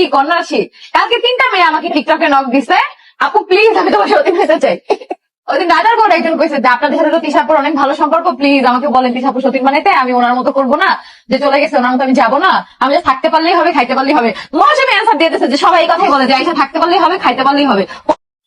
কি কন্যা আসি কালকে তিনটা মেয়ে আমাকে টিকটকে নক দিছে। আপু প্লিজ আমি তোমার সত্যি হতে চাই। বলেন আমি ওনার মতো করব না। যে চলে গেছে মতো আমি যাব না। আমি থাকতে পারলেই হবে, খাইতে পারলেই হবে। মৌসুমি অ্যান্সার দিয়ে দিতেছে যে, সবাই কথা কথাই বলে যে আইসা থাকতে পারলেই হবে, খাইতে পারলেই হবে।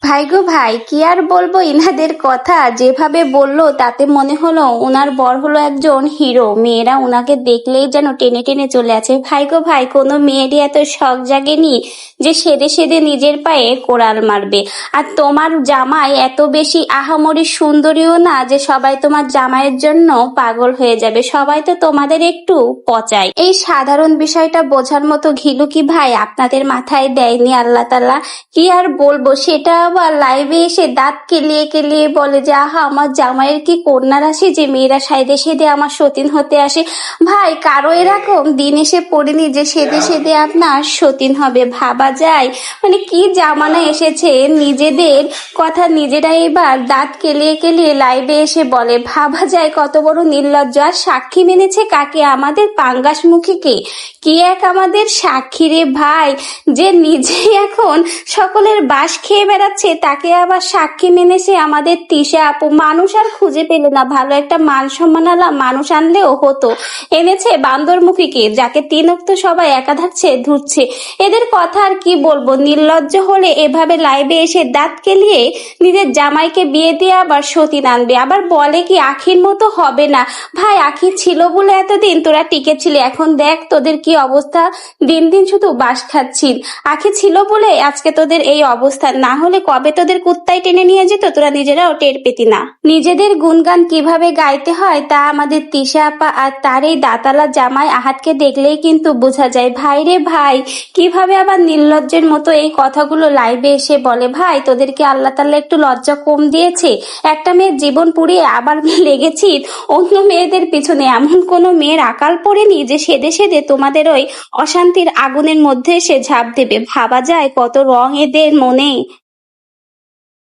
ভাই গো ভাই, কি আর বলব? ইনাদের কথা, যেভাবে বলল, তাতে মনে হলো ওনার বর হলো একজন হিরো। মেয়েরা ওনাকে দেখলেই যেন টেনে টেনে চলে আছে ভাই গো ভাই, কোনো মেয়েরই এত শখ জাগেনি যে সেদে সেদে নিজের পায়ে কোড়াল মারবে। আর তোমার জামাই এত বেশি আহামরি সুন্দরীও না যে সবাই তোমার জামাইয়ের জন্য পাগল হয়ে যাবে। সবাই তো তোমাদের একটু পচায়। এই সাধারণ বিষয়টা বোঝার মতো ঘিলু কি ভাই? আপনাদের মাথায় দেয়নি আল্লাহ তাল্লাহ কি আর বলব? সেটা আবার লাইভে এসে দাঁত কেলিয়ে কেলিয়ে বলে যে, আহা, আমার জামাইয়ের কি কন্যা রাশি যে মেয়েরা সাইদে সেদে আমার সতীন হতে আসে? ভাই, কারও এরকম দিন এসে পড়েনি যে সেদে সেদে আপনার সতীন হবে, ভাবা যায়? মানে কি জামানা এসেছে নিজেদের? কথা নিজেরা এবার দাঁত কেলিয়ে কেলিয়ে লাইভে এসে বলে, ভাবা যায় কত বড় নির্লজ্জ, আর সাক্ষী মেনেছে কাকে? আমাদের পাঙ্গাস মুখীকে কি? এক আমাদের সাক্ষী রে ভাই, যে নিজে এখন সকলের বাস খেয়ে বেড়াচ্ছে? তাকে আবার সাক্ষী মেনে সে আমাদের তিশা আপু। মানুষ আর খুঁজে পেলে না। ভালো একটা মান সম্মান মানুষ আনলেও হতো। এনেছে বান্দরমুখীকে, যাকে তিন অক্ত সবাই একাধারছে ধুচ্ছে। এদের কথা আর কি বলব? নির্লজ্জ হলে এভাবে লাইভে এসে দাঁত কেলিয়ে নিজের জামাইকে বিয়ে দিয়ে আবার সতীন আনবে। আবার বলে কি, আখির মতো হবে না। ভাই আখি ছিল বলে এতদিন তোরা টিকেছিলি। এখন দেখ তোদের কি অবস্থা। দিন দিন শুধু বাস খাচ্ছিস আখি ছিল বলে আজকে তোদের এই অবস্থা। না হলে কবে তোদের কুত্তায় টেনে নিয়ে যেত? তোরা নিজেরাও টের পেতি না। নিজেদের গুণগান কীভাবে গাইতে হয় তা আমাদের তিশা আপা আর তার এই দাতালা জামাই আহাতকে দেখলেই কিন্তু বোঝা যায়। ভাই রে ভাই, কীভাবে আবার নির্লজ্জের মতো এই কথাগুলো লাইভে এসে বলে? ভাই, তোদেরকে আল্লাহ তাল্লাহ একটু লজ্জা কম দিয়েছে। একটা মেয়ের জীবন পুড়িয়ে আবার লেগেছি। অন্য মেয়েদের পিছনে এমন কোনো মেয়ের আকাল পড়েনি যে সেদে সেদে তোমাদের ওই অশান্তির আগুনের মধ্যে সে ঝাঁপ দেবে। ভাবা যায় কত রং এদের মনে।